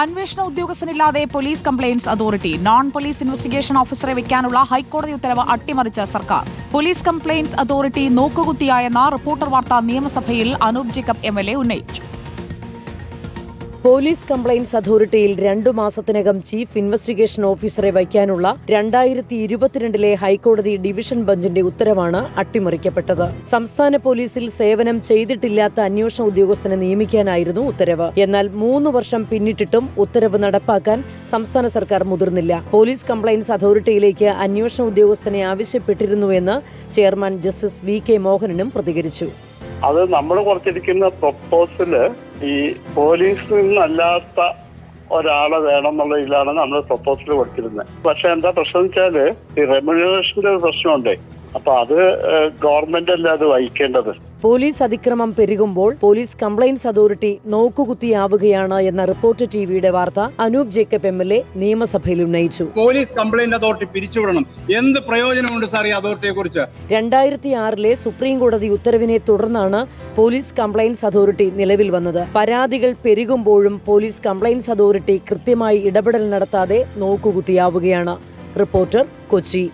അന്വേഷണ ഉദ്യോഗസ്ഥനില്ലാതെ police complaints authority. Non police investigation ഓഫീസറെ വെക്കാനുള്ള ഹൈക്കോടതി ഉത്തരവ് അട്ടിമറിച്ച സർക്കാർ. പോലീസ് കംപ്ലയിന്റ്സ് അതോറിറ്റി നോക്കുകുത്തിയായെന്ന റിപ്പോർട്ടർ വാർത്ത നിയമസഭയിൽ അനൂപ് ജേക്കബ് എം ഉന്നയിച്ചു. പോലീസ് കംപ്ലയിന്റ്സ് അതോറിറ്റിയിൽ രണ്ടു മാസത്തിനകം ചീഫ് ഇൻവെസ്റ്റിഗേഷൻ ഓഫീസറെ വയ്ക്കാനുള്ള രണ്ടായിരത്തി ഇരുപത്തിരണ്ടിലെ ഹൈക്കോടതി ഡിവിഷൻ ബെഞ്ചിന്റെ ഉത്തരവാണ് അട്ടിമറിക്കപ്പെട്ടത്. സംസ്ഥാന പോലീസിൽ സേവനം ചെയ്തിട്ടില്ലാത്ത അന്വേഷണ ഉദ്യോഗസ്ഥനെ നിയമിക്കാനായിരുന്നു ഉത്തരവ്. എന്നാൽ മൂന്ന് വർഷം പിന്നിട്ടിട്ടും ഉത്തരവ് നടപ്പാക്കാൻ സംസ്ഥാന സർക്കാർ മുതിർന്നില്ല. പോലീസ് കംപ്ലയിന്റ്സ് അതോറിറ്റിയിലേക്ക് അന്വേഷണ ഉദ്യോഗസ്ഥനെ ആവശ്യപ്പെട്ടിരുന്നുവെന്ന് ചെയർമാൻ ജസ്റ്റിസ് വി കെ മോഹനനും പ്രതികരിച്ചു. അത് നമ്മൾ കൊടുത്തിരിക്കുന്ന പ്രൊപ്പോസൽ ഈ പോലീസിൽ നിന്നല്ലാത്ത ഒരാളെ വേണം എന്നുള്ള ഇതിലാണ് നമ്മൾ പ്രപ്പോസൽ കൊടുത്തിരുന്നത്. പക്ഷെ എന്താ പ്രശ്നം വെച്ചാൽ ഈ റെമ്യൂണറേഷന്റെ ഒരു പ്രശ്നമുണ്ടേ. അപ്പൊ അത് ഗവൺമെന്റ് അല്ല അത് വഹിക്കേണ്ടത്? പോലീസ് അതിക്രമം പെരുകുമ്പോൾ പോലീസ് കംപ്ലയിന്റ്സ് അതോറിറ്റി നോക്കുകുത്തിയാവുകയാണ് എന്ന റിപ്പോർട്ട് ടിവിയുടെ വാർത്ത Anoop Jacob M L A നിയമസഭയിൽ ഉന്നയിച്ചു. പോലീസ് കംപ്ലൈന്റ് അതോറിറ്റി പിരിച്ചുവിടണം. എന്ത് പ്രയോജനമുണ്ട് സാർ ഈ അതോറിറ്റിയെ കുറിച്ച് രണ്ടായിരത്തി ആറിലെ സുപ്രീം കോടതി ഉത്തരവിനെ തുടർന്നാണ് പോലീസ് കംപ്ലയിന്റ്സ് അതോറിറ്റി നിലവിൽ വന്നത്. പരാതികൾ പെരുകുമ്പോഴും പോലീസ് കംപ്ലയിന്റ്സ് അതോറിറ്റി കൃത്യമായി ഇടപെടൽ നടത്താതെ നോക്കുകുത്തിയാവുകയാണ്. റിപ്പോർട്ടർ കൊച്ചി.